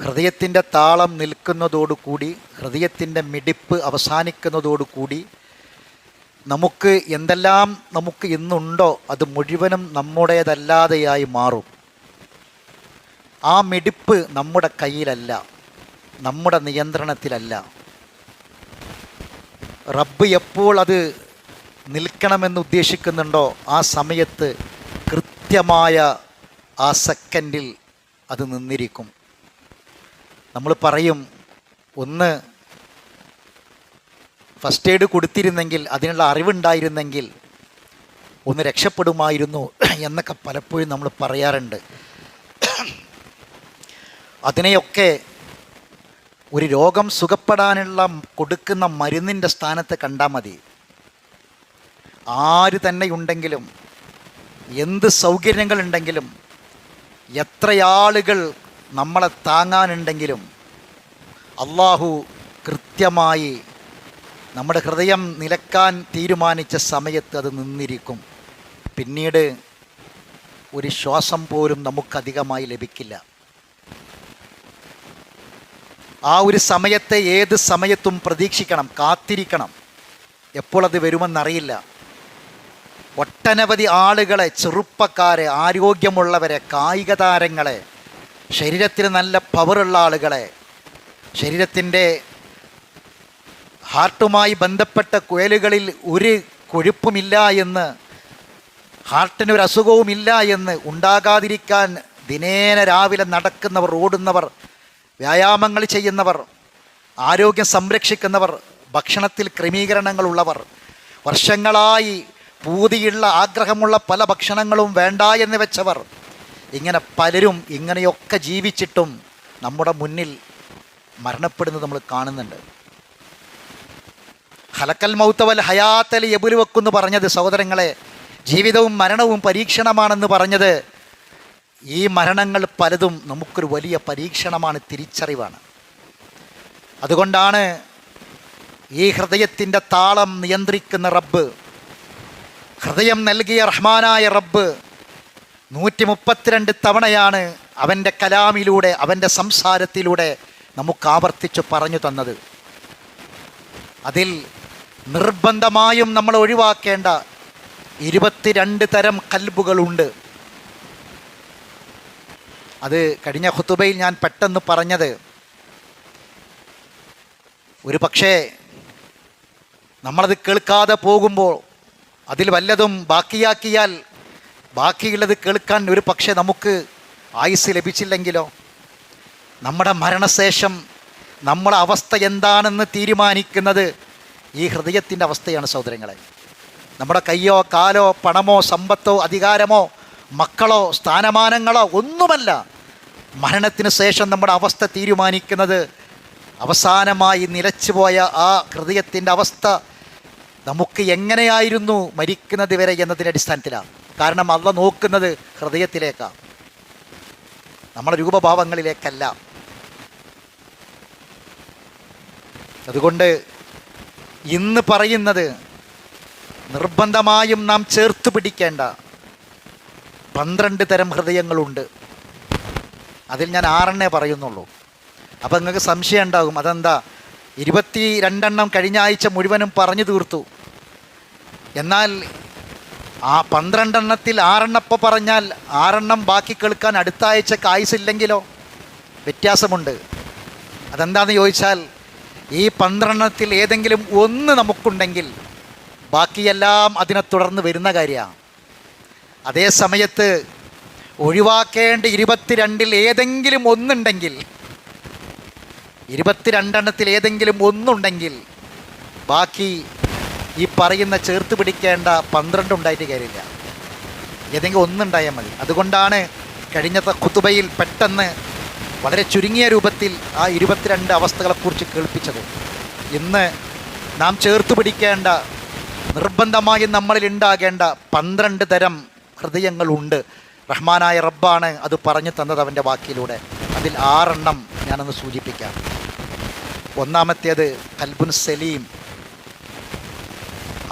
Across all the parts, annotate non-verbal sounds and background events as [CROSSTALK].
ഹൃദയത്തിന്റെ താളം നിൽക്കുന്നതോടുകൂടി ഹൃദയത്തിന്റെ മിടിപ്പ് അവസാനിക്കുന്നതോടുകൂടി നമുക്ക് എന്തെല്ലാം നമുക്ക് ഇന്നുണ്ടോ അത് മുഴുവനും നമ്മുടേതല്ലാതെയായി മാറും. ആ മിടിപ്പ് നമ്മുടെ കയ്യിലല്ല നമ്മുടെ നിയന്ത്രണത്തിലല്ല. റബ്ബ് എപ്പോൾ അത് നിൽക്കണമെന്ന് ഉദ്ദേശിക്കുന്നുണ്ടോ ആ സമയത്ത് കൃത്യമായ ആ സെക്കൻഡിൽ അത് നിന്നിരിക്കും. നമ്മൾ പറയും ഒന്ന് ഫസ്റ്റ് എയ്ഡ് കൊടുത്തിരുന്നെങ്കിൽ അതിനുള്ള അറിവുണ്ടായിരുന്നെങ്കിൽ ഒന്ന് രക്ഷപ്പെടുമായിരുന്നു [CLEARS THROAT] എന്നൊക്കെ പലപ്പോഴും നമ്മൾ പറയാറുണ്ട്. [CLEARS THROAT] അതിനെയൊക്കെ ഒരു രോഗം സുഖപ്പെടാനുള്ള കൊടുക്കുന്ന മരുന്നിന്റെ സ്ഥാനത്ത് കണ്ടാൽ മതി. ആര് തന്നെ ഉണ്ടെങ്കിലും എന്ത് സൗകര്യങ്ങളുണ്ടെങ്കിലും എത്രയാളുകൾ നമ്മളെ താങ്ങാനുണ്ടെങ്കിലും അള്ളാഹു കൃത്യമായി നമ്മുടെ ഹൃദയം നിലക്കാൻ തീരുമാനിച്ച സമയത്ത് അത് നിന്നിരിക്കും. പിന്നീട് ഒരു ശ്വാസം പോലും നമുക്കധികമായി ലഭിക്കില്ല. ആ ഒരു സമയത്തെ ഏത് സമയത്തും പ്രതീക്ഷിക്കണം കാത്തിരിക്കണം. എപ്പോൾ അത് വരുമെന്നറിയില്ല. ഒട്ടനവധി ആളുകളെ ചെറുപ്പക്കാരെ ആരോഗ്യമുള്ളവരെ കായിക താരങ്ങളെ ശരീരത്തിന് നല്ല പവറുള്ള ആളുകളെ ശരീരത്തിന്റെ ഹാർട്ടുമായി ബന്ധപ്പെട്ട കുഴലുകളിൽ ഒരു കൊഴുപ്പുമില്ല എന്ന് ഹാർട്ടിനൊരു അസുഖവുമില്ല എന്ന് ഉണ്ടാകാതിരിക്കാൻ ദിനേന രാവിലെ നടക്കുന്നവർ ഓടുന്നവർ വ്യായാമങ്ങൾ ചെയ്യുന്നവർ ആരോഗ്യം സംരക്ഷിക്കുന്നവർ ഭക്ഷണത്തിൽ ക്രമീകരണങ്ങളുള്ളവർ വർഷങ്ങളായി പൂതിയുള്ള ആഗ്രഹമുള്ള പല ഭക്ഷണങ്ങളും വേണ്ട എന്ന് വെച്ചവർ ഇങ്ങനെ പലരും ഇങ്ങനെയൊക്കെ ജീവിച്ചിട്ടും നമ്മുടെ മുന്നിൽ മരണപ്പെടുന്നത് നമ്മൾ കാണുന്നുണ്ട്. ഹലക്കൽ മൗത്തവൽ ഹയാത്തൽ എബുലുവെക്കെന്ന് പറഞ്ഞത് സഹോദരങ്ങളെ ജീവിതവും മരണവും പരീക്ഷണമാണെന്ന് പറഞ്ഞത് ഈ മരണങ്ങൾ പലതും നമുക്കൊരു വലിയ പരീക്ഷണമാണ് തിരിച്ചറിവാണ്. അതുകൊണ്ടാണ് ഈ ഹൃദയത്തിന്റെ താളം നിയന്ത്രിക്കുന്ന റബ്ബ് ഹൃദയം നൽകിയ റഹ്മാനായ റബ്ബ് നൂറ്റി മുപ്പത്തിരണ്ട് തവണയാണ് അവന്റെ കലാമിലൂടെ അവന്റെ സംസാരത്തിലൂടെ നമുക്ക് ആവർത്തിച്ച് പറഞ്ഞു തന്നത്. അതിൽ നിർബന്ധമായും നമ്മൾ ഒഴിവാക്കേണ്ട ഇരുപത്തിരണ്ട് തരം കൽബുകളുണ്ട്. അത് കഴിഞ്ഞ ഹുത്തുബയിൽ ഞാൻ പെട്ടെന്ന് പറഞ്ഞത് ഒരു പക്ഷേ നമ്മളത് കേൾക്കാതെ പോകുമ്പോൾ അതിൽ വല്ലതും ബാക്കിയാക്കിയാൽ ബാക്കിയുള്ളത് കേൾക്കാൻ ഒരു പക്ഷേ നമുക്ക് ആയുസ് ലഭിച്ചില്ലെങ്കിലോ? നമ്മുടെ മരണശേഷം നമ്മുടെ അവസ്ഥ എന്താണെന്ന് തീരുമാനിക്കുന്നത് ഈ ഹൃദയത്തിന്റെ അവസ്ഥയാണ് സഹോദരങ്ങളെ. നമ്മുടെ കയ്യോ കാലോ പണമോ സമ്പത്തോ അധികാരമോ മക്കളോ സ്ഥാനമാനങ്ങളോ ഒന്നുമല്ല. മരണത്തിന് ശേഷം നമ്മുടെ അവസ്ഥ തീരുമാനിക്കുന്നത് അവസാനമായി നിലച്ചുപോയ ആ ഹൃദയത്തിന്റെ അവസ്ഥ നമുക്ക് എങ്ങനെയായിരുന്നു മരിക്കുന്നത് വരെ എന്നതിന്റെ അടിസ്ഥാനത്തിലാണ്. കാരണം അള്ള നോക്കുന്നത് ഹൃദയത്തിലേക്കാണ്. നമ്മുടെ രൂപഭാവങ്ങളിലേക്കല്ല. അതുകൊണ്ട് ഇന്ന് പറയുന്നത് നിർബന്ധമായും നാം ചേർത്ത് പിടിക്കേണ്ട പന്ത്രണ്ട് തരം ഹൃദയങ്ങളുണ്ട്. അതിൽ ഞാൻ ആറെണ്ണേ പറയുന്നുള്ളൂ. അപ്പം നിങ്ങൾക്ക് സംശയം ഉണ്ടാകും അതെന്താ? ഇരുപത്തി രണ്ടെണ്ണം കഴിഞ്ഞ ആഴ്ച മുഴുവനും പറഞ്ഞു തീർത്തു. എന്നാൽ ആ പന്ത്രണ്ടെണ്ണത്തിൽ ആറെണ്ണപ്പോൾ പറഞ്ഞാൽ ആറെണ്ണം ബാക്കി കേൾക്കാൻ അടുത്ത ആഴ്ചക്ക് ആയുസില്ലെങ്കിലോ? വ്യത്യാസമുണ്ട്. അതെന്താണെന്ന് ചോദിച്ചാൽ ഈ പന്ത്രണ്ടെണ്ണത്തിൽ ഏതെങ്കിലും ഒന്ന് നമുക്കുണ്ടെങ്കിൽ ബാക്കിയെല്ലാം അതിനെ തുടർന്ന് വരുന്ന കാര്യമാണ്. അതേ സമയത്ത് ഒഴിവാക്കേണ്ട ഇരുപത്തിരണ്ടിൽ ഏതെങ്കിലും ഒന്നുണ്ടെങ്കിൽ ഇരുപത്തിരണ്ടെണ്ണത്തിൽ ഏതെങ്കിലും ഒന്നുണ്ടെങ്കിൽ ബാക്കി ഈ പറയുന്ന ചേർത്ത് പിടിക്കേണ്ട പന്ത്രണ്ട് ഉണ്ടായിട്ട് കാര്യമില്ല. ഏതെങ്കിലും ഒന്നുണ്ടായാൽ മതി. അതുകൊണ്ടാണ് കഴിഞ്ഞ കുത്തുബയിൽ പെട്ടെന്ന് വളരെ ചുരുങ്ങിയ രൂപത്തിൽ ആ ഇരുപത്തിരണ്ട് അവസ്ഥകളെക്കുറിച്ച് കേൾപ്പിച്ചത്. ഇന്ന് നാം ചേർത്ത് പിടിക്കേണ്ട നിർബന്ധമായും നമ്മളിൽ ഉണ്ടാകേണ്ട പന്ത്രണ്ട് തരം ഹൃദയങ്ങളുണ്ട് റഹ്മാനായ റബ്ബാണ് അത് പറഞ്ഞു തന്നത് അവന്റെ വാക്കിലൂടെ. അതിൽ ആറെണ്ണം ഞാനൊന്ന് സൂചിപ്പിക്കാം. ഒന്നാമത്തേത് കൽബുൻ സലീം.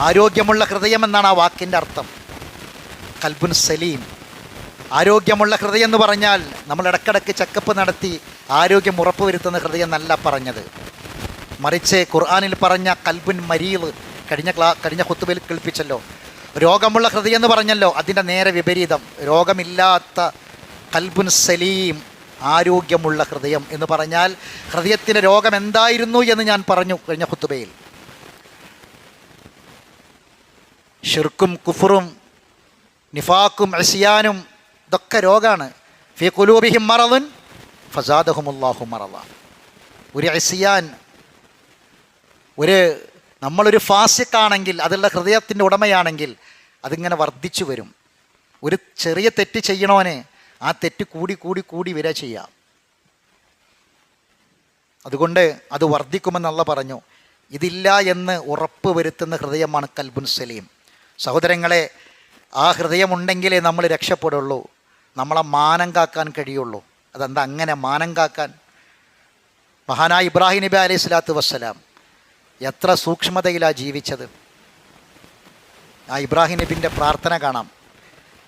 ആരോഗ്യമുള്ള ഹൃദയം എന്നാണ് ആ വാക്കിന്റെ അർത്ഥം. കൽബുൻ സലീം. ആരോഗ്യമുള്ള ഹൃദയം എന്ന് പറഞ്ഞാൽ നമ്മൾ ഇടക്കിടക്ക് ചെക്കപ്പ് നടത്തി ആരോഗ്യം ഉറപ്പുവരുത്തുന്ന ഹൃദയം നല്ല പറഞ്ഞത്. മറിച്ച് ഖുർആാനിൽ പറഞ്ഞ കൽബുൻ മരീവ് കഴിഞ്ഞ ക്ലാ കഴിഞ്ഞ കുത്തുബയിൽ കേൾപ്പിച്ചല്ലോ. രോഗമുള്ള ഹൃദയം എന്ന് പറഞ്ഞല്ലോ അതിന്റെ നേരെ വിപരീതം. രോഗമില്ലാത്ത കൽബുൻ സലീം ആരോഗ്യമുള്ള ഹൃദയം എന്ന് പറഞ്ഞാൽ ഹൃദയത്തിന്റെ രോഗം എന്തായിരുന്നു എന്ന് ഞാൻ പറഞ്ഞു കഴിഞ്ഞ കുത്തുബയിൽ ഷിർക്കും കുഫറും നിഫാക്കും അസിയാനും ഇതൊക്കെ രോഗമാണ് ഫി കുലൂബിഹിം മറലുൻ ഫസാദഹുമുല്ലാഹു മറവ ഒരു അസിയാൻ ഒരു നമ്മളൊരു ഫാസിക്കാണെങ്കിൽ അതുള്ള ഹൃദയത്തിന്റെ ഉടമയാണെങ്കിൽ അതിങ്ങനെ വർദ്ധിച്ചു വരും. ഒരു ചെറിയ തെറ്റ് ചെയ്യണോനെ ആ തെറ്റ് കൂടി കൂടി കൂടി വരിക ചെയ്യാം. അതുകൊണ്ട് അത് വർദ്ധിക്കുമെന്നുള്ള പറഞ്ഞു. ഇതില്ല എന്ന് ഉറപ്പ് വരുത്തുന്ന ഹൃദയമാണ് കൽബുൻ സലീം. സഹോദരങ്ങളെ ആ ഹൃദയമുണ്ടെങ്കിലേ നമ്മൾ രക്ഷപ്പെടുള്ളൂ. നമ്മളെ മാനം കാക്കാൻ കഴിയുള്ളൂ. അതെന്താ അങ്ങനെ മാനം കാക്കാൻ? മഹാനായ ഇബ്രാഹിം നബി അലൈഹി സ്വലാത്തു വസ്സലാം എത്ര സൂക്ഷ്മതയിലാണ് ജീവിച്ചത്. ആ ഇബ്രാഹിം നബിന്റെ പ്രാർത്ഥന കാണാം.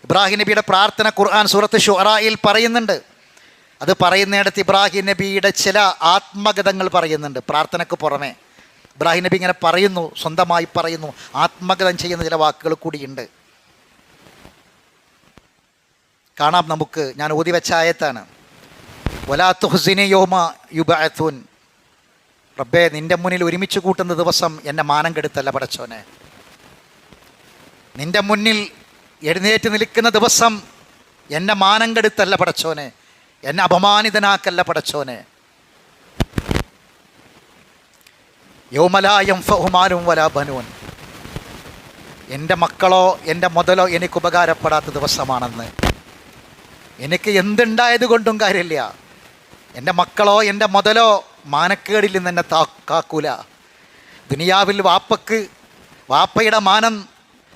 ഇബ്രാഹിം നബിയുടെ പ്രാർത്ഥന ഖുർആൻ സൂറത്ത് ഷുറായിൽ പറയുന്നുണ്ട്. അത് പറയുന്നിടത്ത് ഇബ്രാഹിം നബിയുടെ ചില ആത്മഗതങ്ങൾ പറയുന്നുണ്ട് പ്രാർത്ഥനയ്ക്ക് പുറമെ. ഇബ്രാഹിം നബി ഇങ്ങനെ പറയുന്നു സ്വന്തമായി പറയുന്നു. ആത്മഗതം ചെയ്യുന്ന ചില വാക്കുകൾ കൂടിയുണ്ട്. കാണാം നമുക്ക് ഞാൻ ഊതി വെച്ച ആയത്താണ്. വലാത്തു ഹുസിനെ യോമ യുബഅത്തുൻ റബ്ബേ നിന്റെ മുന്നിൽ ഒരുമിച്ച് കൂട്ടുന്ന ദിവസം എന്നെ മാനം കെടുത്തല്ല പടച്ചോനെ. നിന്റെ മുന്നിൽ എഴുന്നേറ്റ് നിൽക്കുന്ന ദിവസം എന്നെ മാനം കെടുത്തല്ല പടച്ചോനെ. എന്നെ അപമാനിതനാക്കല്ല പടച്ചോനെ. യോമലായം ഫഹുമാനും വല ബനൂൻ. എന്റെ മക്കളോ എന്റെ മുതലോ എനിക്ക് ഉപകാരപ്പെടാത്ത ദിവസമാണെന്ന്. എനിക്ക് എന്തുണ്ടായത് കൊണ്ടും കാര്യമില്ല. എന്റെ മക്കളോ എന്റെ മുതലോ മാനക്കേടിൽ നിന്ന് എന്നെ താ കാക്കൂല. ദുനിയാവിൽ വാപ്പക്ക് വാപ്പയുടെ മാനം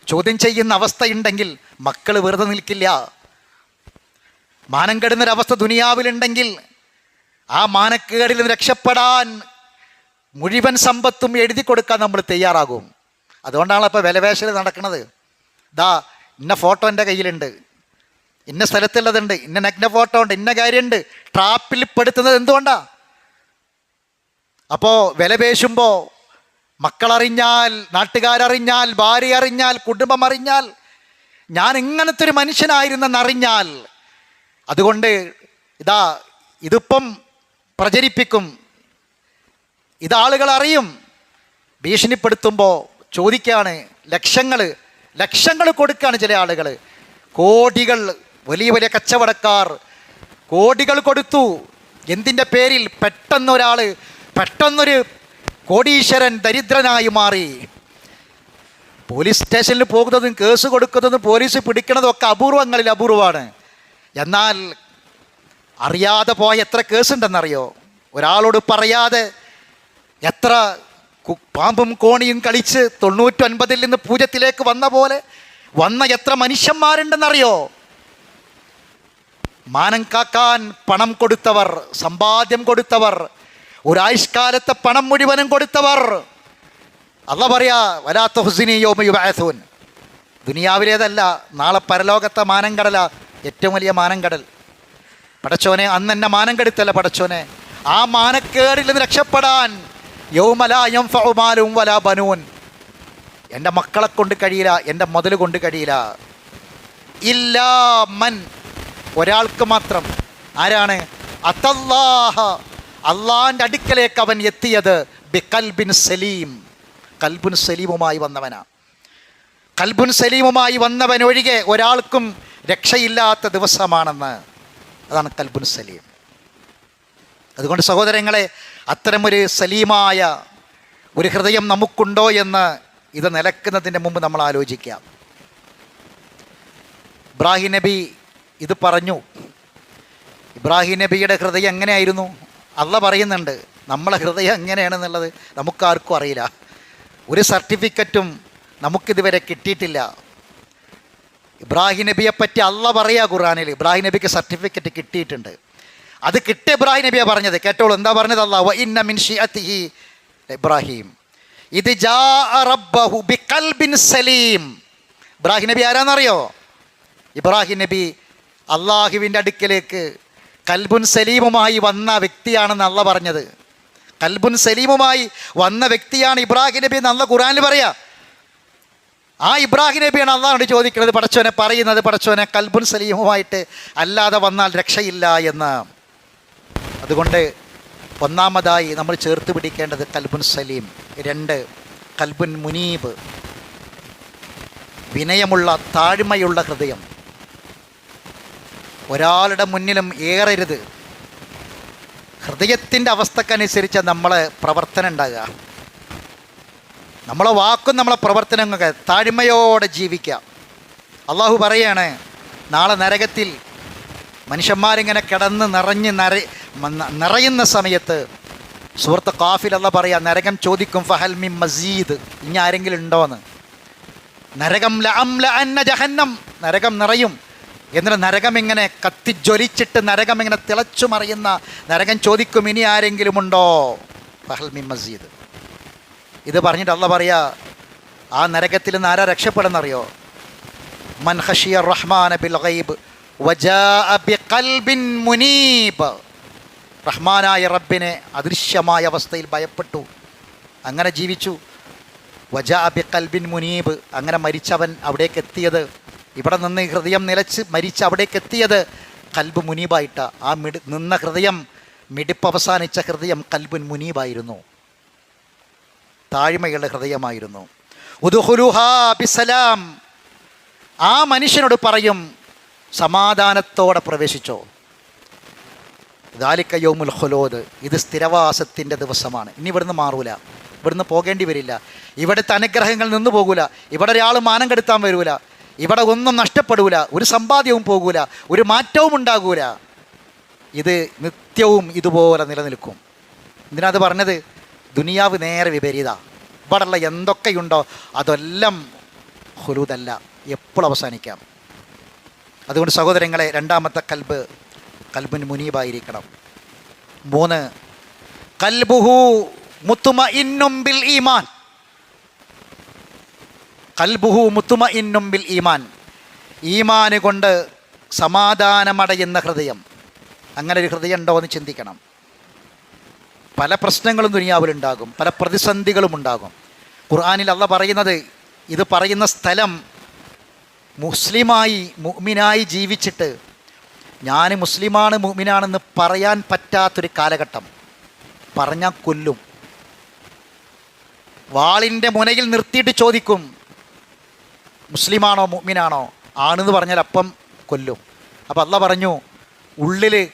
ചോദ്യം ചെയ്യുന്ന അവസ്ഥയുണ്ടെങ്കിൽ മക്കൾ വെറുതെ നിൽക്കില്ല. മാനം കെടുന്നൊരവസ്ഥ ദുനിയാവിലുണ്ടെങ്കിൽ ആ മാനക്കേടിൽ നിന്ന് രക്ഷപ്പെടാൻ മുഴുവൻ സമ്പത്തും എഴുതി കൊടുക്കാൻ നമ്മൾ തയ്യാറാകും. അതുകൊണ്ടാണ് ഇപ്പോൾ വിലവേശൽ നടക്കുന്നത് ദാ ഇന്ന ഫോട്ടോ എന്റെ കയ്യിലുണ്ട്. ഇന്ന സ്ഥലത്തുള്ളതുണ്ട്. ഇന്ന നഗ്ന ഫോട്ടോ ഉണ്ട്. ഇന്ന കാര്യമുണ്ട്. ട്രാപ്പിൽ പെടുത്തുന്നത് എന്തുകൊണ്ടാ? അപ്പോൾ വില പേശുമ്പോൾ മക്കളറിഞ്ഞാൽ നാട്ടുകാരറിഞ്ഞാൽ ഭാര്യ അറിഞ്ഞാൽ കുടുംബം അറിഞ്ഞാൽ ഞാൻ ഇങ്ങനത്തെ ഒരു മനുഷ്യനായിരുന്നെന്നറിഞ്ഞാൽ അതുകൊണ്ട് ഇതാ ഇതിപ്പം പ്രചരിപ്പിക്കും. ഇതാളുകൾ അറിയും ഭീഷണിപ്പെടുത്തുമ്പോൾ ചോദിക്കുകയാണ് ലക്ഷങ്ങൾ ലക്ഷങ്ങൾ കൊടുക്കുകയാണ് ചില ആളുകൾ കോടികൾ വലിയ വലിയ കച്ചവടക്കാർ കോടികൾ കൊടുത്തു. എന്തിന്റെ പേരിൽ പെട്ടെന്നൊരാൾ പെട്ടെന്നൊരു കോടീശ്വരൻ ദരിദ്രനായി മാറി. പോലീസ് സ്റ്റേഷനിൽ പോകുന്നതും കേസ് കൊടുക്കുന്നതും പോലീസ് പിടിക്കുന്നതും ഒക്കെ അപൂർവങ്ങളിൽ അപൂർവമാണ്. എന്നാൽ അറിയാതെ പോയ എത്ര കേസുണ്ടെന്നറിയോ? ഒരാളോട് പറയാതെ എത്ര പാമ്പും കോണിയും കളിച്ച് തൊണ്ണൂറ്റൊൻപതിൽ നിന്ന് പൂജത്തിലേക്ക് വന്ന പോലെ വന്ന എത്ര മനുഷ്യന്മാരുണ്ടെന്നറിയോ? മാനം കാക്കാൻ പണം കൊടുത്തവർ സമ്പാദ്യം കൊടുത്തവർ ഒരാഴ്ചക്കാലത്തെ പണം മുഴുവനും കൊടുത്തവർ. അല്ല പറയാ വലാത്ത ഹുസിനിയോമയുബാസൂൻ ദുനിയാവിലേതല്ല നാളെ പരലോകത്തെ മാനം കടല ഏറ്റവും വലിയ മാനം കടൽ. പടച്ചോനെ അന്ന് എന്നെ മാനം കെടുത്തല്ല പടച്ചോനെ? ആ മാനക്കേടിൽ നിന്ന് രക്ഷപ്പെടാൻ യൗമലായം ഫൗമാലും വല ബനൂൻ. എന്റെ മക്കളെ കൊണ്ട് കഴിയില്ല എന്റെ മുതൽ കൊണ്ട് കഴിയില്ല. ഇല്ലാ മൻ ഒരാൾക്ക് മാത്രം. ആരാണ്? അതല്ലാഹ അള്ളാന്റെ അടുക്കലേക്ക് അവൻ എത്തിയത് ബി കൽബിൻ സലീം. കൽബുൻ സലീമുമായി വന്നവനാ. കൽബുൻ സലീമുമായി വന്നവൻ ഒഴികെ ഒരാൾക്കും രക്ഷയില്ലാത്ത ദിവസമാണെന്ന്. അതാണ് കൽബുൻ സലീം. അതുകൊണ്ട് സഹോദരങ്ങളെ അത്തരമൊരു സലീമായ ഒരു ഹൃദയം നമുക്കുണ്ടോ എന്ന് ഇത് നിലക്കുന്നതിന് മുമ്പ് നമ്മൾ ആലോചിക്കാം. ഇബ്രാഹിം നബി ഇത് പറഞ്ഞു. ഇബ്രാഹിം നബിയുടെ ഹൃദയം എങ്ങനെയായിരുന്നു? അല്ല പറയുന്നുണ്ട് നമ്മളെ ഹൃദയം എങ്ങനെയാണെന്നുള്ളത് നമുക്കാർക്കും അറിയില്ല. ഒരു സർട്ടിഫിക്കറ്റും നമുക്കിതുവരെ കിട്ടിയിട്ടില്ല. ഇബ്രാഹിം നബിയെ പറ്റി അല്ല പറയുക ഖുറാനിൽ ഇബ്രാഹിം നബിക്ക് സർട്ടിഫിക്കറ്റ് കിട്ടിയിട്ടുണ്ട്. അത് കിട്ടിയ ഇബ്രാഹിം നബിയാ പറഞ്ഞത്. കേട്ടോളൂ എന്താ പറഞ്ഞത് വ ഇന്ന മിൻ ഇബ്രാഹിം. ഇത് ജാ റബ്ബഹു സലീം. ഇബ്രാഹിം നബി ആരാന്നറിയോ? ഇബ്രാഹിം നബി അള്ളാഹുവിന്റെ അടുക്കലേക്ക് കൽബുൻ സലീമുമായി വന്ന വ്യക്തിയാണെന്ന് അല്ല പറഞ്ഞത്. കൽബുൻ സലീമുമായി വന്ന വ്യക്തിയാണ് ഇബ്രാഹിം നബി എന്ന് അല്ല ഖുറാനിൽ പറയാ. ആ ഇബ്രാഹിം നബിയാണ് അള്ളാഹോട് ചോദിക്കുന്നത് പടച്ചോനെ പറയുന്നത് പടച്ചോനെ കൽബുൻ സലീമുമായിട്ട് അല്ലാതെ വന്നാൽ രക്ഷയില്ല എന്ന്. അതുകൊണ്ട് ഒന്നാമതായി നമ്മൾ ചേർത്ത് പിടിക്കേണ്ടത് കൽബുൻ സലീം. രണ്ട് കൽബുൻ മുനീബ്. വിനയമുള്ള താഴ്മയുള്ള ഹൃദയം. ഒരാളുടെ മുന്നിലും ഏറരുത്. ഹൃദയത്തിന്റെ അവസ്ഥക്കനുസരിച്ച് നമ്മളെ പ്രവർത്തനം ഉണ്ടാകുക. നമ്മളെ വാക്കും നമ്മളെ പ്രവർത്തനങ്ങൾക്ക് താഴ്മയോടെ ജീവിക്കുക. അള്ളാഹു പറയാണ് നാളെ നരകത്തിൽ മനുഷ്യന്മാരിങ്ങനെ കിടന്ന് നിറഞ്ഞ് നിറ നിറയുന്ന സമയത്ത് സുഹൃത്ത് കാഫിൽ അല്ല പറയാ നരകം ചോദിക്കും ഫഹൽമി മസീദ്? ഇനി ആരെങ്കിലും ഉണ്ടോന്ന്? നരകം ലഅം ലഅന്ന ജഹന്നം. നരകം നിറയും. എന്നിട്ട് നരകം ഇങ്ങനെ കത്തിജ്വലിച്ചിട്ട് നരകം ഇങ്ങനെ തിളച്ചു മറിയുന്ന നരകം ചോദിക്കും ഇനി ആരെങ്കിലും ഉണ്ടോ? ഫഹൽമി മസീദ്. ഇത് പറഞ്ഞിട്ട് അല്ല പറയാ ആ നരകത്തിൽ നിന്ന് ആരാ രക്ഷപ്പെടുന്നറിയോ? മൻ റഹ്മാൻ ബിൽ ഗൈബ്. മുനീബ്. റഹ്മാനായ റബ്ബിനെ അദൃശ്യമായ അവസ്ഥയിൽ ഭയപ്പെട്ടു. അങ്ങനെ ജീവിച്ചു. വജാ ബി കൽബിൻ മുനീബ്. അങ്ങനെ മരിച്ചവൻ അവിടേക്ക് എത്തിയത്. ഇവിടെ നിന്ന് ഹൃദയം നിലച്ച് മരിച്ച് അവിടേക്ക് എത്തിയത് കൽബ് മുനീബായിട്ട. ആ മിടി നിന്ന ഹൃദയം മിടിപ്പ് അവസാനിച്ച ഹൃദയം കൽബുൻ മുനീബായിരുന്നു. താഴ്മയുള്ള ഹൃദയമായിരുന്നു. ഉദുഹുലുഹാ ബിസലാം. ആ മനുഷ്യനോട് പറയും സമാധാനത്തോടെ പ്രവേശിച്ചോ. ദാലിക്ക യോമുൽ ഖുലോദ് ഇത് സ്ഥിരവാസത്തിന്റെ ദിവസമാണ്. ഇനി ഇവിടുന്ന് മാറൂല. ഇവിടുന്ന് പോകേണ്ടി വരില്ല. ഇവിടുത്തെ അനുഗ്രഹങ്ങൾ നിന്ന് പോകൂല. ഇവിടെ ഒരാൾ മാനം കെടുത്താൻ വരൂല. ഇവിടെ ഒന്നും നഷ്ടപ്പെടൂല. ഒരു സമ്പാദ്യവും പോകൂല. ഒരു മാറ്റവും ഉണ്ടാകൂല. ഇത് നിത്യവും ഇതുപോലെ നിലനിൽക്കും. ഇതിനത് പറഞ്ഞത്? ദുനിയാവ് നേരെ വിപരീത. ഇവിടെയുള്ള എന്തൊക്കെയുണ്ടോ അതെല്ലാം ഹുലൂദല്ല എപ്പോൾ അവസാനിക്കാം. അതുകൊണ്ട് സഹോദരങ്ങളെ രണ്ടാമത്തെ കൽബ് കൽബിന് മുനീബായിരിക്കണം. മൂന്ന് കൽബുഹു മുത്തുമ ഇന്നും ബിൽ ഈമാൻ. കൽബുഹു മുത്തുമ ഇന്നും ബിൽ ഈമാൻ. ഈമാന് കൊണ്ട് സമാധാനമടയുന്ന ഹൃദയം. അങ്ങനെ ഒരു ഹൃദയം ഉണ്ടോ എന്ന് ചിന്തിക്കണം. പല പ്രശ്നങ്ങളും ദുനിയാവിലുണ്ടാകും പല പ്രതിസന്ധികളും ഉണ്ടാകും. ഖുർആാനിൽ അല്ല പറയുന്നത് ഇത് പറയുന്ന സ്ഥലം മുസ്ലിമായി മുഅ്മിനായി ജീവിച്ചിട്ട് ഞാൻ മുസ്ലിമാണ് മുഅ്മിനാണെന്ന് പറയാൻ പറ്റാത്തൊരു കാലഘട്ടം. പറഞ്ഞാൽ കൊല്ലും. വാളിന്റെ മുനയിൽ നിർത്തിയിട്ട് ചോദിക്കും മുസ്ലിമാണോ മുഅ്മിനാണോ? ആണെന്ന് പറഞ്ഞാൽ അപ്പം കൊല്ലും. അപ്പം അല്ല പറഞ്ഞു ഉള്ളിൽ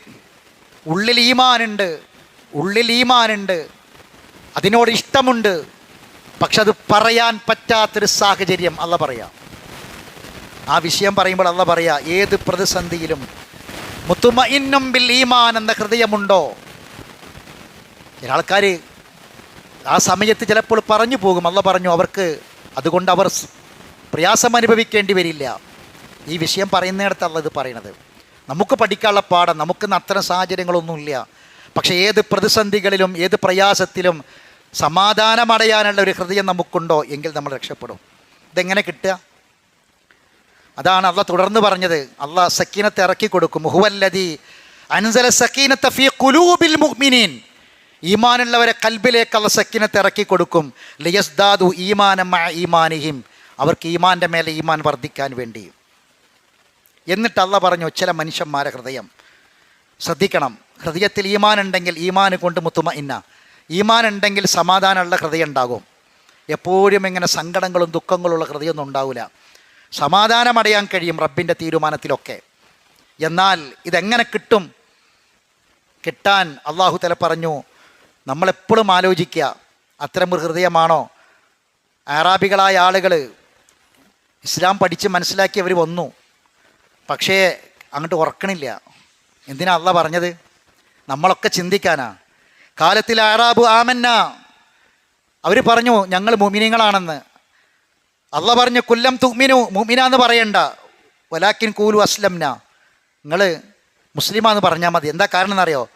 ഉള്ളിൽ ഈമാനുണ്ട് ഉള്ളിൽ ഈമാനുണ്ട് അതിനോട് ഇഷ്ടമുണ്ട് പക്ഷെ അത് പറയാൻ പറ്റാത്തൊരു സാഹചര്യം അല്ല പറയാം. ആ വിഷയം പറയുമ്പോൾ അല്ല പറയാ ഏത് പ്രതിസന്ധിയിലും മുത്തുമ ഇന്നും ബിൽ ഈമാൻ എന്ന ഹൃദയമുണ്ടോ? ചില ആൾക്കാർ ആ സമയത്ത് ചിലപ്പോൾ പറഞ്ഞു പോകും. അല്ല പറഞ്ഞു അവർക്ക് അതുകൊണ്ട് അവർ പ്രയാസം അനുഭവിക്കേണ്ടി വരില്ല. ഈ വിഷയം പറയുന്നിടത്തല്ല ഇത് പറയണത്. നമുക്ക് പഠിക്കാനുള്ള പാഠം നമുക്കിന്ന് അത്തരം സാഹചര്യങ്ങളൊന്നുമില്ല. പക്ഷേ ഏത് പ്രതിസന്ധികളിലും ഏത് പ്രയാസത്തിലും സമാധാനമടയാനുള്ള ഒരു ഹൃദയം നമുക്കുണ്ടോ? എങ്കിൽ നമ്മൾ രക്ഷപ്പെടും. ഇതെങ്ങനെ കിട്ടുക? അതാണ് അള്ള തുടർന്ന് പറഞ്ഞത്. അള്ളാഹ് സക്കീനത്തെ ഇറക്കി കൊടുക്കും. ഹുവല്ലതി അൻസല സക്കീനത്തെ ഫീ കുലൂബിൽ മുഅ്മിനീൻ ഈമാനുള്ളവരെ കൽബിലേക്ക് അള്ള സക്കീനത്തെ ഇറക്കി കൊടുക്കും. ലിയസ്ദാദു ഈമാനം മഅ ഈമാനിഹിം. അവർക്ക് ഈമാന്റെ മേലെ ഈമാൻ വർദ്ധിക്കാൻ വേണ്ടി. എന്നിട്ട് അള്ള പറഞ്ഞു ചില മനുഷ്യന്മാരെ ഹൃദയം. ശ്രദ്ധിക്കണം. ഹൃദയത്തിൽ ഈമാൻ ഉണ്ടെങ്കിൽ ഈമാൻ കൊണ്ട് മുത്തുമ ഇന്ന ഈമാൻ ഉണ്ടെങ്കിൽ സമാധാനമുള്ള ഹൃദയം ഉണ്ടാകും. എപ്പോഴും ഇങ്ങനെ സങ്കടങ്ങളും ദുഃഖങ്ങളുള്ള ഹൃദയമൊന്നും ഉണ്ടാവില്ല സമാധാനമടയാൻ കഴിയും റബ്ബിന്റെ തീരുമാനത്തിലൊക്കെ. എന്നാൽ ഇതെങ്ങനെ കിട്ടും? കിട്ടാൻ അള്ളാഹു തല പറഞ്ഞു നമ്മളെപ്പോഴും ആലോചിക്കുക അത്തരം ഒരു ഹൃദയമാണോ? അറാബികളായ ആളുകൾ ഇസ്ലാം പഠിച്ച് മനസ്സിലാക്കിയവർ വന്നു. പക്ഷേ അങ്ങോട്ട് ഉറക്കണില്ല. എന്തിനാ അള്ള പറഞ്ഞത്? നമ്മളൊക്കെ ചിന്തിക്കാനാ. കാലത്തിൽ ആറാബ് ആമന്ന. അവർ പറഞ്ഞു ഞങ്ങൾ മുമിനിങ്ങളാണെന്ന്. അള്ള പറഞ്ഞു കൊല്ലം തുമിനു മുമിന എന്ന് പറയണ്ട. വലാക്കിൻ കൂലു അസ്ലംന. നിങ്ങൾ മുസ്ലിമാന്ന് പറഞ്ഞാൽ മതി. എന്താ കാരണം എന്നറിയോ?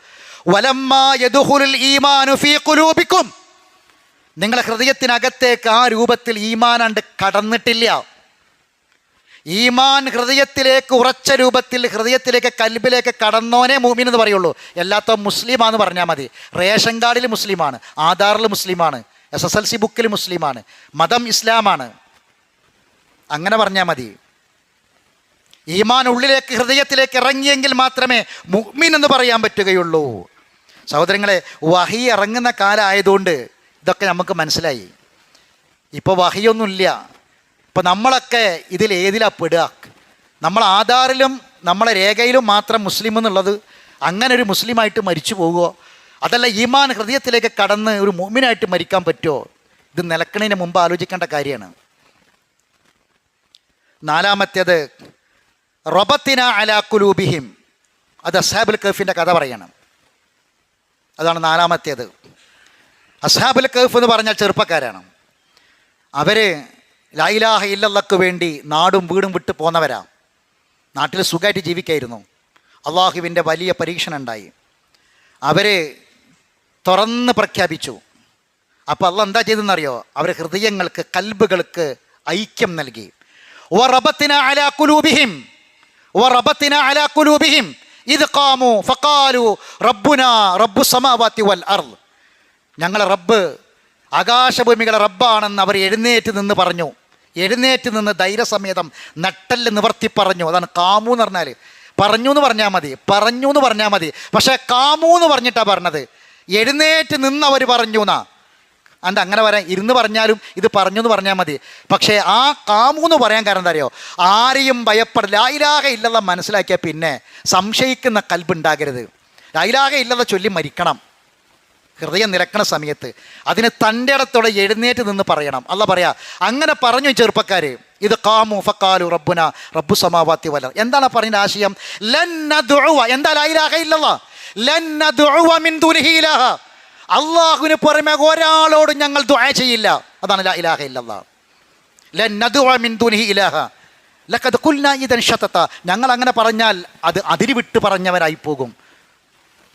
വലമ്മ യദുഹുലുൽ ഈമാനു ഫീ ഖുലൂബിക്കും. നിങ്ങളെ ഹൃദയത്തിനകത്തേക്ക് ആ രൂപത്തിൽ ഈമാൻ അണ്ട് കടന്നിട്ടില്ല. ഈമാൻ ഹൃദയത്തിലേക്ക് ഉറച്ച രൂപത്തിൽ ഹൃദയത്തിലേക്ക് കൽബിലേക്ക് കടന്നോനെ മൂമിൻ എന്ന് പറയുള്ളൂ. എല്ലാത്ത മുസ്ലിമാന്ന് പറഞ്ഞാൽ മതി. റേഷൻ കാർഡിൽ മുസ്ലിമാണ് ആധാറിൽ മുസ്ലിമാണ് എസ് എസ് എൽ സി ബുക്കിൽ മുസ്ലിമാണ് മതം ഇസ്ലാമാണ്. അങ്ങനെ പറഞ്ഞാൽ മതി. ഈമാൻ ഉള്ളിലേക്ക് ഹൃദയത്തിലേക്ക് ഇറങ്ങിയെങ്കിൽ മാത്രമേ മുഹ്മിൻ എന്ന് പറയാൻ പറ്റുകയുള്ളൂ. സഹോദരങ്ങളെ വഹി ഇറങ്ങുന്ന കാലമായതുകൊണ്ട് ഇതൊക്കെ നമുക്ക് മനസ്സിലായി. ഇപ്പോൾ വഹിയൊന്നുമില്ല. ഇപ്പോൾ നമ്മളൊക്കെ ഇതിൽ ഏതിലാ പെടുക? നമ്മൾ ആധാറിലും നമ്മളെ രേഖയിലും മാത്രം മുസ്ലിം എന്നുള്ളത് അങ്ങനെ ഒരു മുസ്ലിമായിട്ട് മരിച്ചു പോകുമോ അതല്ല ഈമാൻ ഹൃദയത്തിലേക്ക് കടന്ന് ഒരു മുഹ്മിനായിട്ട് മരിക്കാൻ പറ്റുമോ ഇത് നിലക്കണതിന് മുമ്പ് ആലോചിക്കേണ്ട കാര്യമാണ്. നാലാമത്തേത് റൊബത്തിന അലാക്കുലൂബിഹിം അത് അസാബുൽ കഫിന്റെ കഥ പറയണം. അതാണ് നാലാമത്തേത്. അസാബുൽ കഫ് എന്ന് പറഞ്ഞാൽ ചെറുപ്പക്കാരാണ്. അവർ ലൈലാഹ ഇല്ലല്ലക്ക് വേണ്ടി നാടും വീടും വിട്ട് പോന്നവരാ. നാട്ടിൽ സുഖമായിട്ട് ജീവിക്കായിരുന്നു. അള്ളാഹുവിന്റെ വലിയ പരീക്ഷണം ഉണ്ടായി അവർ തുറന്ന് പ്രഖ്യാപിച്ചു. അപ്പോൾ അള്ള എന്താ ചെയ്തെന്നറിയോ അവർ ഹൃദയങ്ങൾക്ക് കൽബുകൾക്ക് ഐക്യം നൽകി. ഞങ്ങളെ റബ്ബ് ആകാശഭൂമികളെ റബ്ബാണെന്ന് അവർ എഴുന്നേറ്റ് നിന്ന് പറഞ്ഞു. എഴുന്നേറ്റ് നിന്ന് ധൈര്യസമേതം നട്ടൽ നിവർത്തി പറഞ്ഞു. അതാണ് കാമു എന്ന് പറഞ്ഞാൽ പറഞ്ഞു എന്ന് പറഞ്ഞാൽ മതി. പറഞ്ഞു എന്ന് പറഞ്ഞാൽ മതി. പക്ഷേ കാമു എന്ന് പറഞ്ഞിട്ടാണ് പറഞ്ഞത്. എഴുന്നേറ്റ് നിന്ന് അവർ പറഞ്ഞു എന്നാ അന്ത അങ്ങനെ പറയാൻ ഇരുന്ന് പറഞ്ഞാലും ഇത് പറഞ്ഞു എന്ന് പറഞ്ഞാൽ മതി. പക്ഷേ ആ കാമു എന്ന് പറയാൻ കാരണം എന്താ അറിയോ? ആരെയും ഭയപ്പെടില്ല ലായിലാക ഇല്ലെന്ന മനസ്സിലാക്കിയാൽ പിന്നെ സംശയിക്കുന്ന കൽബുണ്ടാകരുത് ലായിലാക ഇല്ലെന്ന ചൊല്ലി മരിക്കണം. ഹൃദയം നിരക്കണ സമയത്ത്. അതിന് തന്റെ ഇടത്തോടെ എഴുന്നേറ്റ് നിന്ന് പറയണം. അല്ല പറയാ അങ്ങനെ പറഞ്ഞു ചെറുപ്പക്കാർ ഇത് കാമു ഫക്കാലു റബ്ബുന റബ്ബു സമാവാത്തി വല എന്താണ് പറഞ്ഞ ആശയം? എന്താ ലായിലാഹ ഇല്ലല്ലാ മിൻ അള്ളാഹുവിന് പുറമെ ഒരാളോടും ഞങ്ങൾ ദുആ ചെയ്യില്ല. അതാണ് ലാ ഇലാഹ ഇല്ലല്ലാ. ഇലാഹ. ഞങ്ങൾ അങ്ങനെ പറഞ്ഞാൽ അത് അതിരി വിട്ട് പറഞ്ഞവരായി പോകും.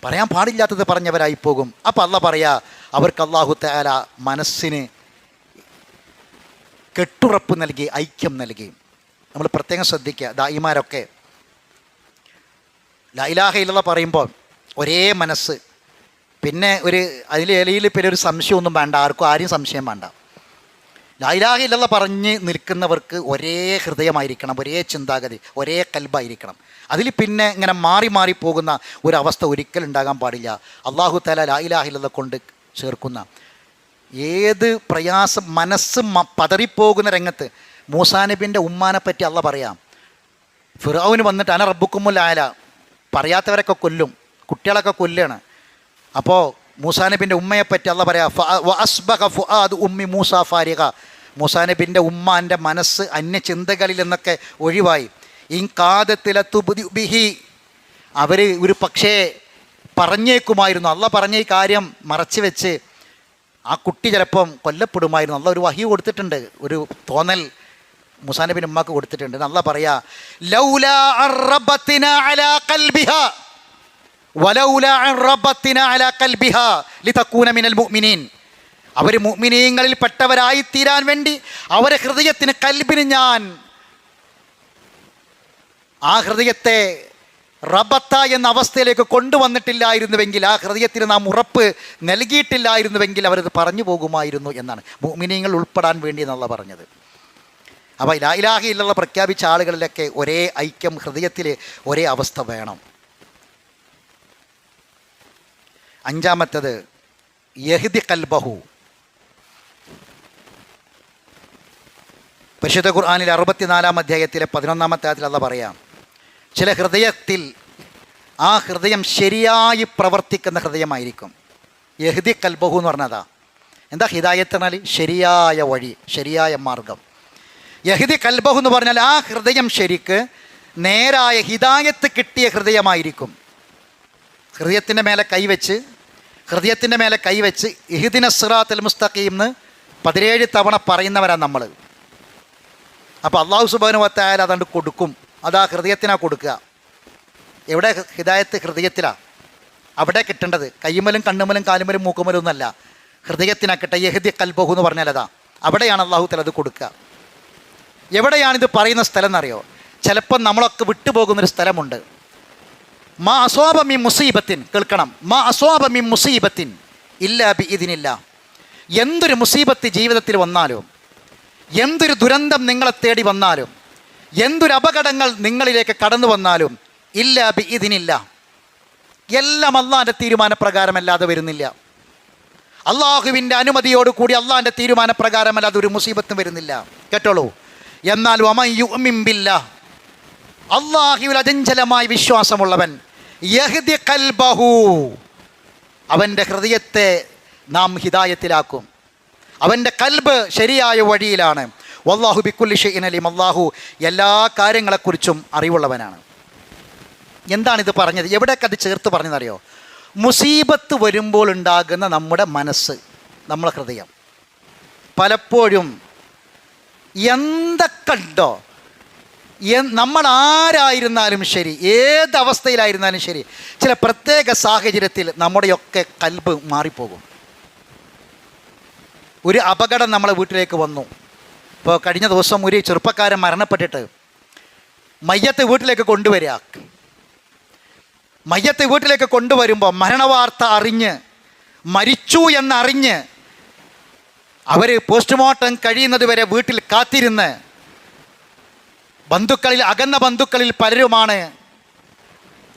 പറയാൻ പാടില്ലാത്തത് പറഞ്ഞവരായി പോകും. അപ്പം അല്ല പറയാ അവർക്ക് അള്ളാഹു താല മനസ്സിന് കെട്ടുറപ്പ് നൽകി ഐക്യം നൽകി. നമ്മൾ പ്രത്യേകം ശ്രദ്ധിക്കുക ദായിമാരൊക്കെ. ലൈലാഹയിലുള്ള പറയുമ്പോൾ ഒരേ മനസ്സ് പിന്നെ ഒരു അതിൽ ഇലയിൽ പിന്നെ ഒരു സംശയമൊന്നും വേണ്ട ആർക്കും ആരും സംശയം വേണ്ട. ലൈലാഹില്ല പറഞ്ഞ് നിൽക്കുന്നവർക്ക് ഒരേ ഹൃദയമായിരിക്കണം ഒരേ ചിന്താഗതി ഒരേ കൽബായിരിക്കണം. അതിൽ പിന്നെ ഇങ്ങനെ മാറി മാറി പോകുന്ന ഒരവസ്ഥ ഒരിക്കലും ഉണ്ടാകാൻ പാടില്ല. അള്ളാഹു തല ലായിലാഹില്ല കൊണ്ട് ചേർക്കുന്ന ഏത് പ്രയാസം മനസ്സ് പതറിപ്പോകുന്ന രംഗത്ത് മൂസാനബിന്റെ ഉമ്മാനെ പറ്റി അല്ല പറയാം. ഫിറോവിന് വന്നിട്ട് അന റബ്ബുക്കുമുല്ലായാല പറയാത്തവരൊക്കെ കൊല്ലും കുട്ടികളൊക്കെ കൊല്ലാണ്. അപ്പോൾ മൂസാനബിന്റെ ഉമ്മയെപ്പറ്റി അല്ല പറയാ ഉമ്മി മൂസ ഫാരിക മൂസാനബിന്റെ ഉമ്മാന്റെ മനസ്സ് അന്യചിന്തകളിൽ നിന്നൊക്കെ ഒഴിവായി. ബിഹി. അവർ ഒരു പക്ഷേ പറഞ്ഞേക്കുമായിരുന്നു. അല്ല പറഞ്ഞ ഈ കാര്യം മറച്ചു വെച്ച് ആ കുട്ടി ചിലപ്പം കൊല്ലപ്പെടുമായിരുന്നു. അല്ല ഒരു വഹി കൊടുത്തിട്ടുണ്ട്. ഒരു തോന്നൽ മുസാനബിൻ ഉമ്മാക്ക് കൊടുത്തിട്ടുണ്ട്. നല്ല പറയാ ലൗലാ അവർ മുഅ്മിനീങ്ങളിൽ പെട്ടവരായി തീരാൻ വേണ്ടി അവരെ ഹൃദയത്തിന് കൽബിന് ഞാൻ ആ ഹൃദയത്തെ റബത്ത എന്ന അവസ്ഥയിലേക്ക് കൊണ്ടുവന്നിട്ടില്ലായിരുന്നുവെങ്കിൽ ആ ഹൃദയത്തിന് നാം ഉറപ്പ് നൽകിയിട്ടില്ലായിരുന്നുവെങ്കിൽ അവരത് പറഞ്ഞു പോകുമായിരുന്നു എന്നാണ്. മുഅ്മിനീങ്ങൾ ഉൾപ്പെടാൻ വേണ്ടി എന്നുള്ള പറഞ്ഞത്. അപ്പോൾ ലായിലാഹി ഇല്ലുള്ള പ്രഖ്യാപിച്ച ആളുകളിലൊക്കെ ഒരേ ഐക്യം ഹൃദയത്തിൽ ഒരേ അവസ്ഥ വേണം. അഞ്ചാമത്തത് യഹ്ദി കൽബഹു. പരിശുദ്ധ ഖുർആാനിൽ അറുപത്തിനാലാം അധ്യായത്തിലെ പതിനൊന്നാമത്തെ അതിൽ അല്ല പറയാം ചില ഹൃദയത്തിൽ ആ ഹൃദയം ശരിയായി പ്രവർത്തിക്കുന്ന ഹൃദയമായിരിക്കും. യഹ്ദി കൽബഹു എന്ന് പറഞ്ഞതാ. എന്താ ഹിദായത്ത് എന്നാൽ ശരിയായ വഴി ശരിയായ മാർഗം. യഹ്ദി കൽബഹു എന്ന് പറഞ്ഞാൽ ആ ഹൃദയം ശരിക്ക് നേരായ ഹിദായത്ത് കിട്ടിയ ഹൃദയമായിരിക്കും. ഹൃദയത്തിന്റെ മേലെ കൈവച്ച് ഹൃദയത്തിന്റെ മേലെ കൈവച്ച് ഇഹുദിന സിറാത്തിൽ മുസ്തഖീം എന്ന് പതിനേഴ് തവണ പറയുന്നവരാണ് നമ്മൾ അപ്പോൾ അള്ളാഹു സുബാനു വത്തായാലും അതുകൊണ്ട് കൊടുക്കും. അത് ആ ഹൃദയത്തിനാ കൊടുക്കുക. എവിടെ ഹിദായത്ത് ഹൃദയത്തിലാണ് അവിടെ കിട്ടേണ്ടത്. കയ്യുമലും കണ്ണുമലും കാലുമലും മൂക്കുമലും ഒന്നല്ല ഹൃദയത്തിനാണ് കിട്ടുക യഹ്ദി കൽബഹു എന്ന് പറഞ്ഞാൽ അതാ. അവിടെയാണ് അള്ളാഹു തല അത് കൊടുക്കുക. എവിടെയാണിത് പറയുന്ന സ്ഥലം എന്നറിയോ? ചിലപ്പോൾ നമ്മളൊക്കെ വിട്ടുപോകുന്നൊരു സ്ഥലമുണ്ട്. മാ അസോബമി മുസീബത്തിൻ കേൾക്കണം. മാ അസോബമി മുസീബത്തിൻ ഇല്ല ബി ഇതിനില്ല എന്തൊരു മുസീബത്ത് ജീവിതത്തിൽ വന്നാലും എന്തൊരു ദുരന്തം നിങ്ങളെ തേടി വന്നാലും എന്തൊരു അപകടങ്ങൾ നിങ്ങളിലേക്ക് കടന്നു വന്നാലും ഇല്ല ബി ഇതിനില്ല എല്ലാം അള്ളാന്റെ തീരുമാനപ്രകാരമല്ലാതെ വരുന്നില്ല. അള്ളാഹുവിന്റെ അനുമതിയോടുകൂടി അള്ളാന്റെ തീരുമാനപ്രകാരമല്ലാതെ ഒരു മുസീബത്തും വരുന്നില്ല. കേട്ടോളൂ. എന്നാൽ ഒമയുമിമ്പില്ല അള്ളാഹുവിൽ അചഞ്ചലമായി വിശ്വാസമുള്ളവൻ. യഹ്ദി കൽബഹു അവന്റെ ഹൃദയത്തെ നാം ഹിതായത്തിലാക്കും അവന്റെ കൽബ് ശരിയായ വഴിയിലാണ്. വല്ലാഹു ബിക്കുല്ലിഷ ഇനലിം അള്ളാഹു എല്ലാ കാര്യങ്ങളെക്കുറിച്ചും അറിവുള്ളവനാണ്. എന്താണിത് പറഞ്ഞത്? എവിടെയൊക്കെ അത് ചേർത്ത് പറഞ്ഞതറിയോ? മുസീബത്ത് വരുമ്പോൾ ഉണ്ടാകുന്ന നമ്മുടെ മനസ്സ് നമ്മളെ ഹൃദയം. പലപ്പോഴും എന്തൊക്കെ ഉണ്ടോ നമ്മൾ ആരായിരുന്നാലും ശരി ഏത് അവസ്ഥയിലായിരുന്നാലും ശരി ചില പ്രത്യേക സാഹചര്യത്തിൽ നമ്മുടെയൊക്കെ കൽബ് മാറിപ്പോകും. ഒരു അപകടം നമ്മളെ വീട്ടിലേക്ക് വന്നു. ഇപ്പോൾ കഴിഞ്ഞ ദിവസം ഒരു ചെറുപ്പക്കാരൻ മരണപ്പെട്ടിട്ട് മയ്യത്തെ വീട്ടിലേക്ക് കൊണ്ടുവരിക. മയ്യത്തെ വീട്ടിലേക്ക് കൊണ്ടുവരുമ്പോൾ മരണവാർത്ത അറിഞ്ഞ് മരിച്ചു എന്നറിഞ്ഞ് അവർ പോസ്റ്റ്മോർട്ടം കഴിയുന്നത് വരെ വീട്ടിൽ കാത്തിരുന്ന് ബന്ധുക്കളിൽ അകന്ന ബന്ധുക്കളിൽ പലരുമാണ്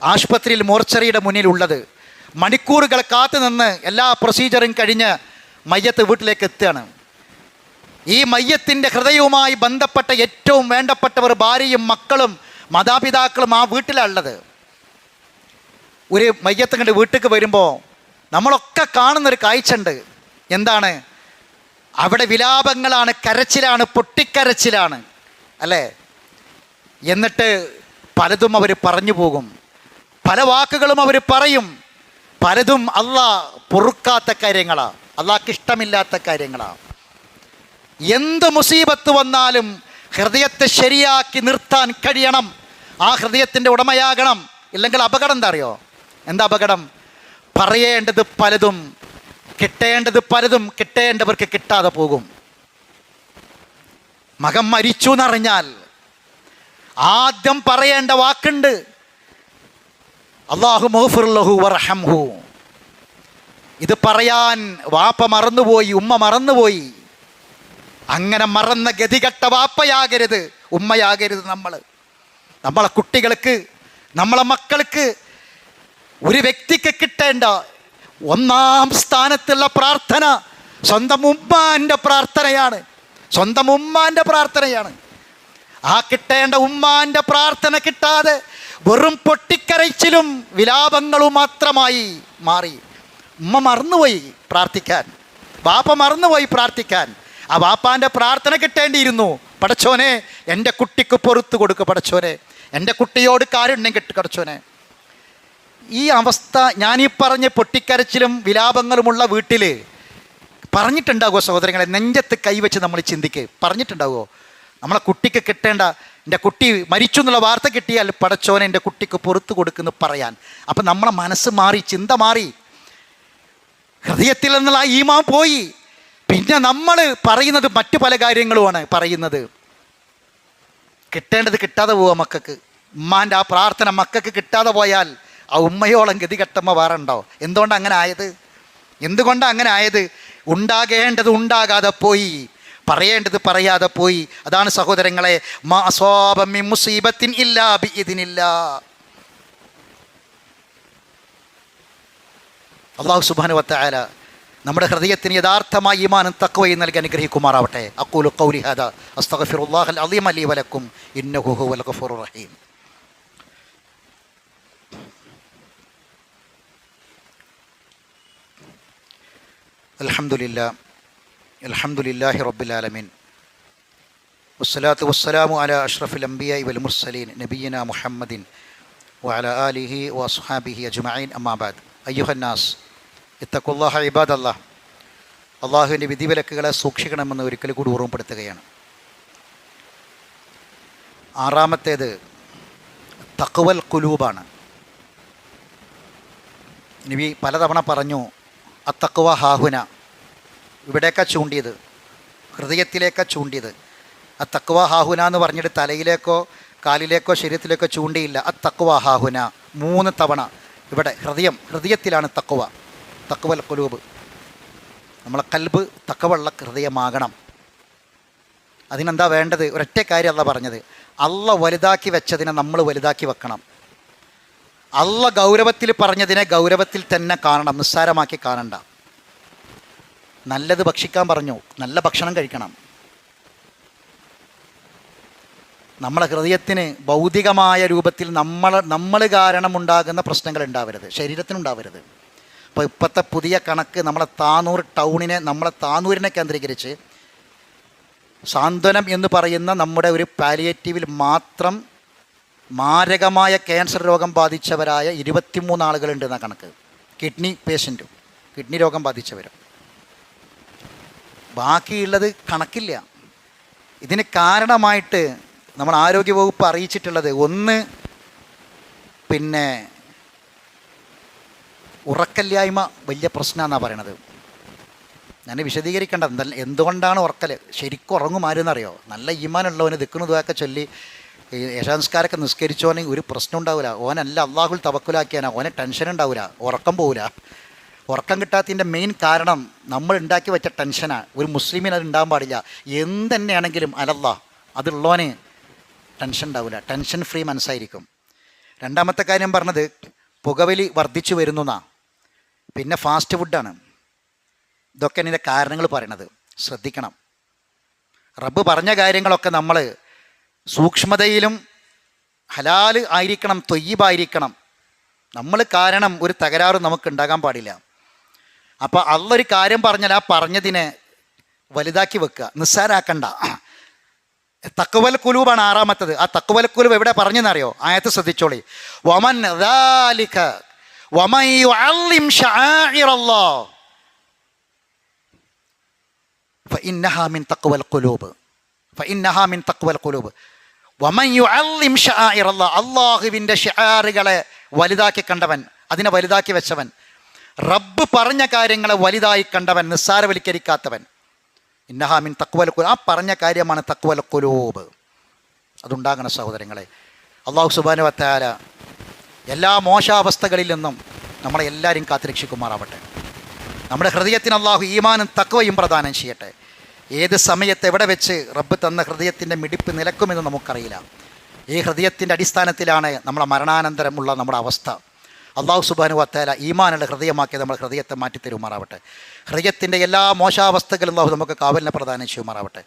ആശുപത്രിയിൽ മോർച്ചറിയുടെ മുന്നിലുള്ളത്. മണിക്കൂറുകൾ കാത്തു നിന്ന് എല്ലാ പ്രൊസീജറും കഴിഞ്ഞ് മയ്യത്ത് വീട്ടിലേക്ക് എത്തുകയാണ്. ഈ മയ്യത്തിന്റെ ഹൃദയവുമായി ബന്ധപ്പെട്ട ഏറ്റവും വേണ്ടപ്പെട്ടവർ ഭാര്യയും മക്കളും മാതാപിതാക്കളും ആ വീട്ടിലാണുള്ളത് ഒരു മയ്യത്ത് വീട്ടിലേക്ക് വരുമ്പോൾ നമ്മളൊക്കെ കാണുന്നൊരു കാഴ്ച ഉണ്ട് എന്താണ്? അവിടെ വിലാപങ്ങളാണ് കരച്ചിലാണ് പൊട്ടിക്കരച്ചിലാണ്. അല്ലേ? എന്നിട്ട് പലതും അവർ പറഞ്ഞു പോകും. പല വാക്കുകളും അവർ പറയും. പലതും അള്ളാ പൊറുക്കാത്ത കാര്യങ്ങളാണ് അള്ളാഹ്ക്ക് ഇഷ്ടമില്ലാത്ത കാര്യങ്ങളാണ് എന്ത് മുസീബത്ത് വന്നാലും ഹൃദയത്തെ ശരിയാക്കി നിർത്താൻ കഴിയണം. ആ ഹൃദയത്തിന്റെ ഉടമയാകണം. ഇല്ലെങ്കിൽ അപകടം എന്താ അറിയോ? എന്താ അപകടം? പറയേണ്ടത് പലതും കിട്ടേണ്ടത് പലതും കിട്ടേണ്ടവർക്ക് കിട്ടാതെ പോകും. മകം മരിച്ചു എന്നറിഞ്ഞാൽ ആദ്യം പറയേണ്ട വാക്കുണ്ട്. അള്ളാഹു ഇത് പറയാൻ വാപ്പ മറന്നുപോയി ഉമ്മ മറന്നുപോയി. അങ്ങനെ മറന്ന ഗതികെട്ട വാപ്പയാകരുത് ഉമ്മയാകരുത് നമ്മൾ നമ്മളെ കുട്ടികൾക്ക് നമ്മളെ മക്കൾക്ക് ഒരു വ്യക്തിക്ക് കിട്ടേണ്ട ഒന്നാം സ്ഥാനത്തുള്ള പ്രാർത്ഥന സ്വന്തം ഉമ്മാന്റെ പ്രാർത്ഥനയാണ്. സ്വന്തം ഉമ്മാന്റെ പ്രാർത്ഥനയാണ്. ആ കിട്ടേണ്ട ഉമ്മാന്റെ പ്രാർത്ഥന കിട്ടാതെ വെറും പൊട്ടിക്കരച്ചിലും വിലാപങ്ങളും മാത്രമായി മാറി. ഉമ്മ മറന്നുപോയി പ്രാർത്ഥിക്കാൻ. വാപ്പ മറന്നുപോയി പ്രാർത്ഥിക്കാൻ. ആ വാപ്പാന്റെ പ്രാർത്ഥന കിട്ടേണ്ടിയിരുന്നു. പടച്ചോനെ എന്റെ കുട്ടിക്ക് പൊറത്തു കൊടുക്ക് പടച്ചോനെ. എന്റെ കുട്ടിയോട് കാരുണ്യം കിട്ടു പടച്ചോനെ. ഈ അവസ്ഥ ഞാനീ പറഞ്ഞ പൊട്ടിക്കരച്ചിലും വിലാപങ്ങളുമുള്ള വീട്ടിൽ പറഞ്ഞിട്ടുണ്ടാകുമോ സഹോദരങ്ങളെ? നെഞ്ചത്ത് കൈവച്ച് നമ്മൾ ചിന്തിക്ക്. പറഞ്ഞിട്ടുണ്ടാകുമോ നമ്മളെ കുട്ടിക്ക് കിട്ടേണ്ട എന്റെ കുട്ടി മരിച്ചു എന്നുള്ള വാർത്ത കിട്ടിയാൽ പടച്ചോനെ എന്റെ കുട്ടിക്ക് പുറത്തു കൊടുക്കുന്നു പറയാൻ. അപ്പം നമ്മളെ മനസ്സ് മാറി ചിന്ത മാറി. ഹൃദയത്തിൽ നിന്നുള്ള ആ ഈമാ പോയി. പിന്നെ നമ്മൾ പറയുന്നത് മറ്റു പല കാര്യങ്ങളുമാണ് പറയുന്നത്. കിട്ടേണ്ടത് കിട്ടാതെ പോവുക മക്കൾക്ക് ഉമ്മാന്റെ ആ പ്രാർത്ഥന മക്കൾക്ക് കിട്ടാതെ പോയാൽ ആ ഉമ്മയോളം ഗതികെട്ടമ്മ വേറെ ഉണ്ടോ? എന്തുകൊണ്ടാണ് അങ്ങനെ ആയത്? എന്തുകൊണ്ടാണ് അങ്ങനെ ആയത്? ഉണ്ടാകേണ്ടത് ഉണ്ടാകാതെ പോയി. പറയേണ്ടത് പറയാതെ പോയി. അതാണ് സഹോദരങ്ങളെ മാ അസ്വാബം മുസീബത്തിൻ ഇല്ലാ ബി ഇതിനില്ല അള്ളാഹു സുബാനു വത്തായാല നമ്മുടെ ഹൃദയത്തിന് യഥാർത്ഥമായ ഈമാനും തക്കവയും നൽകി അനുഗ്രഹിക്കുമാറാവട്ടെ. അക്കൂലു കൗലി ഹദ അസ്തഗ്ഫിറുല്ലാഹ് അൽ അലീം അലി വലക്കും ഇന്നഹു ഹുവൽ ഗഫൂറുർ റഹീം. അൽഹംദുലില്ലാ. അൽഹംദുലില്ലാഹി റബ്ബിൽ ആലമീൻ. വസ്സലാത്തു വസ്സലാമു അല അഷ്റഫിൽ അംബിയായി വൽ മുർസലീൻ നബീന മുഹമ്മദിൻ വഅല ആലിഹി വസ്ഹാബിഹി അജ്മഈൻ. അമ്മാബാദ് അയ്യുഹന്നാസ് ഇത്തക്കുല്ലാഹ ഇബാദല്ലാ അള്ളാഹുവിന്റെ വിധിവിലക്കുകളെ സൂക്ഷിക്കണമെന്ന് ഒരിക്കൽ കൂടി ഓർമ്മപ്പെടുത്തുകയാണ്. ആറാമത്തേത് തക്വൽ കുലൂബാണ് നബി പലതവണ പറഞ്ഞു അത്തക്വ ഹാഹുന. ഇവിടേക്കാ ചൂണ്ടിയത് ഹൃദയത്തിലേക്ക് ചൂണ്ടിയത്. ആ തക്വ ഹാഹുന എന്ന് പറഞ്ഞിട്ട് തലയിലേക്കോ കാലിലേക്കോ ശരീരത്തിലേക്കോ ചൂണ്ടിയില്ല. ആ തക്വ ഹാഹുന മൂന്ന് തവണ ഇവിടെ ഹൃദയം ഹൃദയത്തിലാണ് തക്വ തക്വൽ കുലൂബ് നമ്മളെ കൽബ് തക്കവള്ള ഹൃദയമാകണം. അതിനെന്താ വേണ്ടത്? ഒരൊറ്റ കാര്യം അല്ല പറഞ്ഞത്. അല്ല വലുതാക്കി വെച്ചതിനെ നമ്മൾ വലുതാക്കി വെക്കണം. അല്ല ഗൗരവത്തിൽ പറഞ്ഞതിനെ ഗൗരവത്തിൽ തന്നെ കാണണം നിസ്സാരമാക്കി കാണണ്ട. നല്ലത് ഭക്ഷിക്കാൻ പറഞ്ഞു. നല്ല ഭക്ഷണം കഴിക്കണം. നമ്മളെ ഹൃദയത്തിന് ഭൗതികമായ രൂപത്തിൽ നമ്മൾ നമ്മൾ കാരണം ഉണ്ടാകുന്ന പ്രശ്നങ്ങൾ ഉണ്ടാവരുത്. ശരീരത്തിനുണ്ടാവരുത്. അപ്പോൾ ഇപ്പോഴത്തെ പുതിയ കണക്ക് നമ്മളെ താനൂർ ടൗണിനെ നമ്മളെ താനൂരിനെ കേന്ദ്രീകരിച്ച് സാന്ത്വനം എന്ന് പറയുന്ന നമ്മുടെ ഒരു പാലിയേറ്റീവിൽ മാത്രം മാരകമായ ക്യാൻസർ രോഗം ബാധിച്ചവരായ ഇരുപത്തിമൂന്ന് ആളുകളുണ്ട് എന്ന കണക്ക്. കിഡ്നി പേഷ്യന്റും. കിഡ്നി രോഗം ബാധിച്ചവരും. ബാക്കിയുള്ളത് കണക്കില്ല. ഇതിന് കാരണമായിട്ട് നമ്മൾ ആരോഗ്യവകുപ്പ് അറിയിച്ചിട്ടുള്ളത്. ഒന്ന് പിന്നെ ഉറക്കല്ലായ്മ വലിയ പ്രശ്നമെന്നാണ് പറയണത്. ഞാൻ വിശദീകരിക്കേണ്ട. എന്താ എന്തുകൊണ്ടാണ് ഉറക്കൽ ശരിക്കും ഉറങ്ങും ആരെന്നറിയോ? നല്ല ഈമാനുള്ളവന് ദിക്കുന്നതൊക്കെ ചൊല്ലി യശാംസ്കാരൊക്കെ നിസ്കരിച്ചോനെ ഒരു പ്രശ്നം ഉണ്ടാവില്ല ഓനല്ല അള്ളാഹുൽ തവക്കുലാക്കിയാനാ ഓനെ ടെൻഷൻ ഉണ്ടാവില്ല ഉറക്കം പോവില്ല ഉറക്കം കിട്ടാത്തതിന്റെ മെയിൻ കാരണം നമ്മൾ ഉണ്ടാക്കി വെച്ച ടെൻഷനാണ് ഒരു മുസ്ലിമിന് അത് ഉണ്ടാകാൻ പാടില്ല. എന്തെന്നെയാണെങ്കിലും അലല്ല അതുള്ളവന് ടെൻഷൻ ഉണ്ടാവില്ല ടെൻഷൻ ഫ്രീ മനസ്സായിരിക്കും. രണ്ടാമത്തെ കാര്യം പറഞ്ഞത് പുകവലി വർദ്ധിച്ചു വരുന്നതാ പിന്നെ ഫാസ്റ്റ് ഫുഡാണ് ഇതൊക്കെ ഇതിന്റെ കാരണങ്ങൾ പറയണത്. ശ്രദ്ധിക്കണം. റബ്ബ് പറഞ്ഞ കാര്യങ്ങളൊക്കെ നമ്മൾ സൂക്ഷ്മതയിലും ഹലാൽ ആയിരിക്കണം തൊയ്യബായിരിക്കണം. നമ്മൾ കാരണം ഒരു തകരാറ് നമുക്ക് ഉണ്ടാകാൻ പാടില്ല. അപ്പോൾ അള്ളൊരു കാര്യം പറഞ്ഞാൽ ആ പറഞ്ഞതിനെ വലുതാക്കി വെക്കുക നിസ്സാരാക്കണ്ട. തക്കുവൽ കുലൂബാണ് ആറാമത്തത്. ആ തക്കുവൽ കുലൂബ് എവിടെ പറഞ്ഞെന്നറിയോ? ആയത്ത് ശ്രദ്ധിച്ചോളി. വമൻ അള്ളാഹുവിന്റെ ഷിആറുകളെ വലുതാക്കി കണ്ടവൻ അതിനെ വലുതാക്കി വെച്ചവൻ. റബ്ബ് പറഞ്ഞ കാര്യങ്ങളെ വലുതായി കണ്ടവൻ നിസ്സാരവൽക്കരിക്കാത്തവൻ. ഇന്നഹാമിൻ തക്വൽ കുലൂ ആ പറഞ്ഞ കാര്യമാണ് കുലൂബ് അതുണ്ടാകണം സഹോദരങ്ങളെ. അള്ളാഹു സുബാന വത്താല എല്ലാ മോശാവസ്ഥകളിൽ നിന്നും നമ്മളെ എല്ലാവരും കാത്തുരക്ഷിക്കുമാറാവട്ടെ. നമ്മുടെ ഹൃദയത്തിന് അള്ളാഹു ഈമാനും തക്കവയും പ്രദാനം ചെയ്യട്ടെ. ഏത് സമയത്ത് എവിടെ വെച്ച് റബ്ബ് തന്ന ഹൃദയത്തിന്റെ മിടിപ്പ് നിലക്കുമെന്ന് നമുക്കറിയില്ല. ഈ ഹൃദയത്തിന്റെ അടിസ്ഥാനത്തിലാണ് നമ്മളെ മരണാനന്തരമുള്ള നമ്മുടെ അവസ്ഥ. അള്ളാഹു സുബാനു വത്താല ഈമാനുള്ള ഹൃദയമാക്കി നമ്മൾ ഹൃദയത്തെ മാറ്റി തരുമാറാവട്ടെ. ഹൃദയത്തിന്റെ എല്ലാ മോശാവസ്ഥകളും അള്ളാഹു നമുക്ക് കാവലിനെ പ്രദാനം ചെയ്യുമാറാവട്ടെ.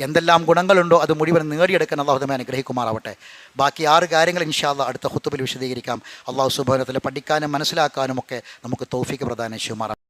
എന്തെല്ലാം ഗുണങ്ങളുണ്ടോ അത് മുഴുവൻ നേടിയെടുക്കാൻ അള്ളാഹു നമ്മെ അനുഗ്രഹിക്കുമാറാവട്ടെ. ബാക്കി ആറ് കാര്യങ്ങൾ ഇൻഷാല്ല അടുത്ത ഹുത്തുബിൽ വിശദീകരിക്കാം. അള്ളാഹു സുബാനത്തിൽ പഠിക്കാനും മനസ്സിലാക്കാനും ഒക്കെ നമുക്ക് തോഫിക്ക് പ്രദാനം ചെയ്യുമാറാം